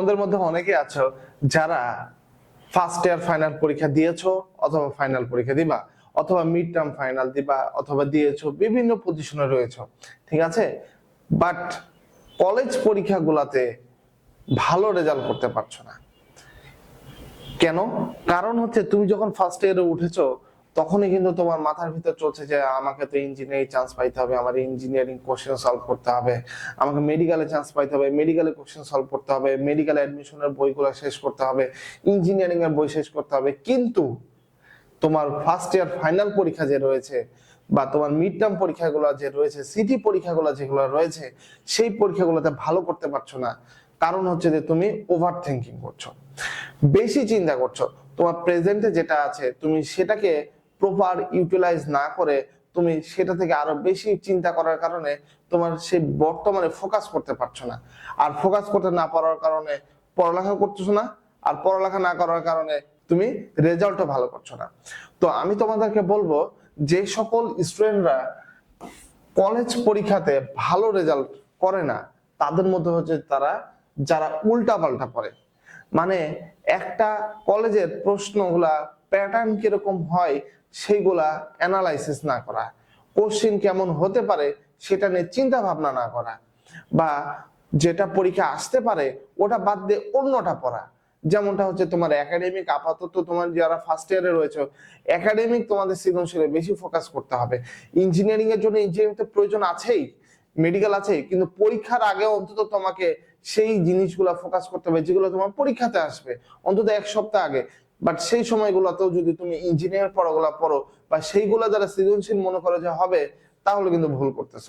তোমাদের মধ্যে অনেকে আছো যারা ফার্স্ট ইয়ার ফাইনাল পরীক্ষা দিয়েছ অথবা ফাইনাল পরীক্ষা দিবা, অথবা মিড টার্ম ফাইনাল দিবা, অথবা দিয়েছ, বিভিন্ন পজিশনে রয়েছো, ঠিক আছে? বাট কলেজ পরীক্ষাগুলোতে ভালো রেজাল্ট করতে পারছ না। কেন? কারণ হচ্ছে তুমি যখন ফার্স্ট ইয়ারে উঠেছো তখনই কিন্তু তোমার মাথার ভিতর চলছে যে আমাকে তো ইঞ্জিনিয়ারিং চান্স পাইতে হবে, আমার ইঞ্জিনিয়ারিং কোশ্চেন সলভ করতে হবে, আমাকে মেডিকেলে চান্স পাইতে হবে মেডিকেলে কোশ্চেন সলভ করতে হবে মেডিকেল অ্যাডমিশনের বইগুলো শেষ করতে হবে ইঞ্জিনিয়ারিং এর বই শেষ করতে হবে। কিন্তু তোমার ফার্স্ট ইয়ার ফাইনাল পরীক্ষা যে রয়েছে বা তোমার মিড টার্ম পরীক্ষাগুলো যে রয়েছে সিটি পরীক্ষাগুলো যেগুলো রয়েছে, সেই পরীক্ষাগুলোতে ভালো করতে পারছ না। কারণ হচ্ছে যে তুমি ওভার থিঙ্কিং করছ। বেশি চিন্তা করছ। তোমার প্রেজেন্টে যেটা আছে, তুমি সেটাকে প্রপার ইউটিলাইজ না করে তুমি সেটা থেকে আরও বেশি চিন্তা করার কারণে তোমার সেই বর্তমানে ফোকাস করতে পারছ না। আর ফোকাস করতে না পারার কারণে পড়ালেখা করতেছো না, আর পড়ালেখা না করার কারণে তুমি রেজাল্টও ভালো করছ না। তো আমি তোমাদেরকে বলব যে সকল স্টুডেন্টরা কলেজ পরীক্ষাতে ভালো রেজাল্ট করে না, তাদের মধ্যে হচ্ছে তারা, যারা উল্টা পাল্টা পড়ে। মানে একটা কলেজের প্রশ্নগুলা প্যাটার্ন কীরকম হয় সেইগুলা অ্যানালাইসিস না করা। কোশ্চিন কেমন হতে পারে সেটা নিয়ে চিন্তা ভাবনা না করা বা যেটা পরীক্ষা আসতে পারে ওটা বাদ দিয়ে অন্যটা পড়া। যেমনটা হচ্ছে তোমার একাডেমিক আপাতত তোমার যারা ফার্স্ট ইয়ারে রয়েছে একাডেমিক তোমাদের সৃজনশীলে বেশি ফোকাস করতে হবে। ইঞ্জিনিয়ারিং এর জন্য ইঞ্জিনিয়ারিং তো প্রয়োজন আছেই মেডিকেল আছে কিন্তু পরীক্ষার আগে অন্তত তোমাকে সেই জিনিসগুলো ফোকাস করতে হবে যেগুলো তোমার পরীক্ষাতে আসবে। অন্তত এক সপ্তাহ আগে। বাট সেই সময়গুলোতেও যদি তুমি ইঞ্জিনিয়ার পড়াগুলা পড়ো বা সেইগুলো যারা সৃজনশীল মনে করো যে হবে, তাহলে কিন্তু ভুল করতেছ।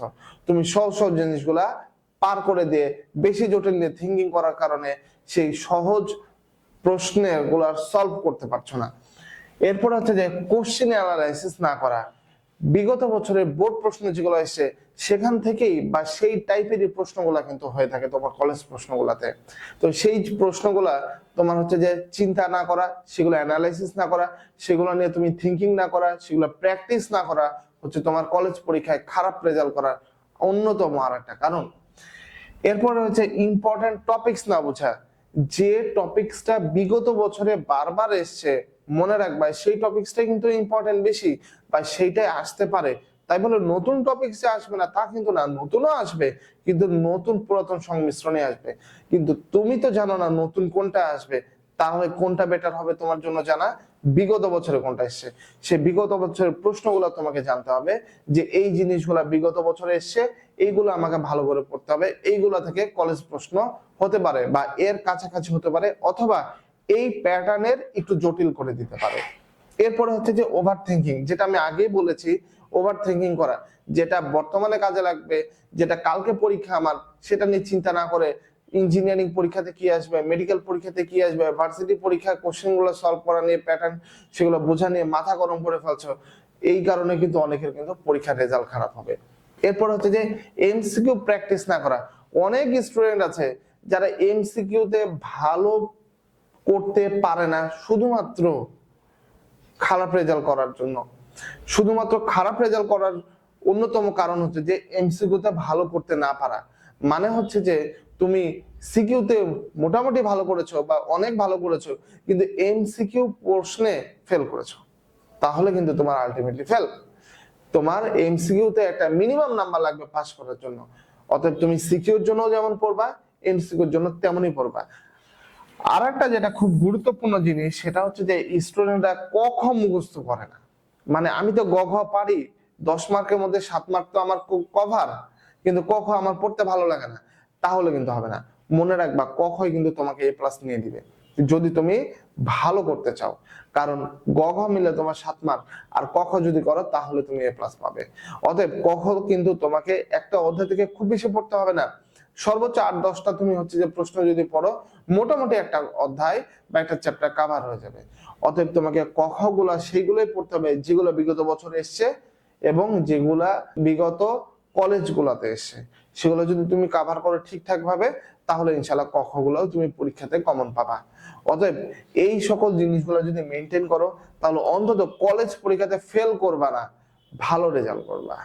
তুমি সহজ সহজ জিনিসগুলা পার করে দিয়ে, বেশি জটিল নিয়ে থিঙ্কিং করার কারণে সেই সহজ প্রশ্নেরগুলা সলভ করতে পারছ না। এরপর হচ্ছে যে কোশ্চেন অ্যানালাইসিস না করা। বিগত বছরের বোর্ড প্রশ্ন যেগুলো এসছে, সেখান থেকেই বা সেই টাইপেরই প্রশ্নগুলা কিন্তু হয়ে থাকে তোমার কলেজ প্রশ্নগুলাতে। তো সেই প্রশ্নগুলা তোমার হচ্ছে যে চিন্তা না করা, সেগুলো অ্যানালাইসিস না করা, সেগুলো নিয়ে তুমি থিঙ্কিং না করা, সেগুলো প্র্যাকটিস না করা, হচ্ছে তোমার কলেজ পরীক্ষায় খারাপ রেজাল্ট করার অন্যতম আর একটা কারণ। এরপরে হচ্ছে ইম্পর্টেন্ট টপিকস না বোঝা। যে টপিকসটা বিগত বছরে বারবার এসছে মনে রাখবা, সেই টপিকসটা কিন্তু ইম্পর্টেন্ট বেশি, বা সেইটাই আসতে পারে। তাই বলে নতুন টপিক যে আসবে না, তা কিন্তু না, নতুনও আসবে, কিন্তু নতুন পুরাতন সংমিশ্রণে আসবে। কিন্তু তুমি তো জানো না নতুন কোনটা আসবে, তাহলে কোনটা বেটার হবে তোমার জন্য জানা? বিগত বছরে কোনটা এসছে? সে বিগত বছরের প্রশ্নগুলো তোমাকে জানতে হবে, যে এই জিনিসগুলা বিগত বছরে এসছে, এইগুলো আমাকে ভালো করে পড়তে হবে, এইগুলো থেকে কলেজ প্রশ্ন হতে পারে, বা এর কাছাকাছি হতে পারে, অথবা এই প্যাটার্নের একটু জটিল করে দিতে পারে। এরপরে হচ্ছে যে ওভার থিঙ্কিং যেটা আমি আগেই বলেছি ওভার থিঙ্কিং করা, যেটা বর্তমানে কাজে লাগবে, যেটা কালকে পরীক্ষা আমার, সেটা নিয়ে চিন্তা না করে ইঞ্জিনিয়ারিং পরীক্ষাতে কি আসবে মেডিকেল পরীক্ষাতে কি আসবে ভার্সিটি পরীক্ষার কোশ্চেনগুলো সলভ করা নিয়ে প্যাটার্ন সেগুলো বোঝা নিয়ে মাথা গরম করে ফেলছো, এই কারণে কিন্তু অনেকের কিন্তু পরীক্ষার রেজাল্ট খারাপ হবে। এরপর হচ্ছে যে এমসিকিউ প্র্যাকটিস না করা, অনেক স্টুডেন্ট আছে যারা এমসিকিউতে ভালো করতে পারে না শুধুমাত্র খারাপ রেজাল্ট করার জন্য। শুধুমাত্র খারাপ রেজাল্ট করার অন্যতম কারণ হচ্ছে যে এমসিকিউতে ভালো করতে না পারা। মানে হচ্ছে যে তুমি সিকিউতে মোটামুটি ভালো করেছ বা অনেক ভালো করেছ, কিন্তু এমসিকিউ প্রশ্নে ফেল করেছ। তাহলে কিন্তু তোমার আলটিমেটলি ফেল তোমার এমসিকিউতে একটা মিনিমাম নাম্বার লাগবে পাস করার জন্য। অতএব তুমি সিকিউর জন্য যেমন পড়বা এমসিকিউর জন্য তেমনই পড়বা। আর একটা যেটা খুব গুরুত্বপূর্ণ জিনিস, সেটা হচ্ছে যে স্টুডেন্টরা ক খ মুখস্থ করে না। মানে আমি তো গ ঘ পারি, দশ মার্কের মধ্যে সাত মার্ক তো আমার কভার কিন্তু ক খ আমার পড়তে ভালো লাগে না। তাহলে কিন্তু হবে না। মনে রাখবা, ক খই কিন্তু তোমাকে এ প্লাস নিয়ে দিবে। যদি তুমি ভালো করতে চাও, কারণ গ মিলে তোমার সাত মার্ক, আর ক খ যদি করো, তাহলে তুমি এ প্লাস পাবে। অতএব ক খ কিন্তু তোমাকে একটা অধ্যায় থেকে খুব বেশি পড়তে হবে না। সর্বোচ্চ আট, দশটা তুমি হচ্ছে যে প্রশ্ন যদি পড়ো, মোটামুটি একটা অধ্যায় বা একটা চ্যাপ্টার কাভার হয়ে যাবে। অতএব তোমাকে কখগুলা সেইগুলোই পড়তে হবে যেগুলো বিগত বছর এসছে এবং যেগুলা বিগত কলেজ গুলাতে এসছে। সেগুলো যদি তুমি কাভার করো ঠিকঠাক ভাবে তাহলে ইনশাল্লাহ কখ গুলাও তুমি পরীক্ষাতে কমন পাবা। অতএব এই সকল জিনিসগুলো যদি মেনটেন করো, তাহলে অন্তত কলেজ পরীক্ষাতে ফেল করবা না, ভালো রেজাল্ট করবা।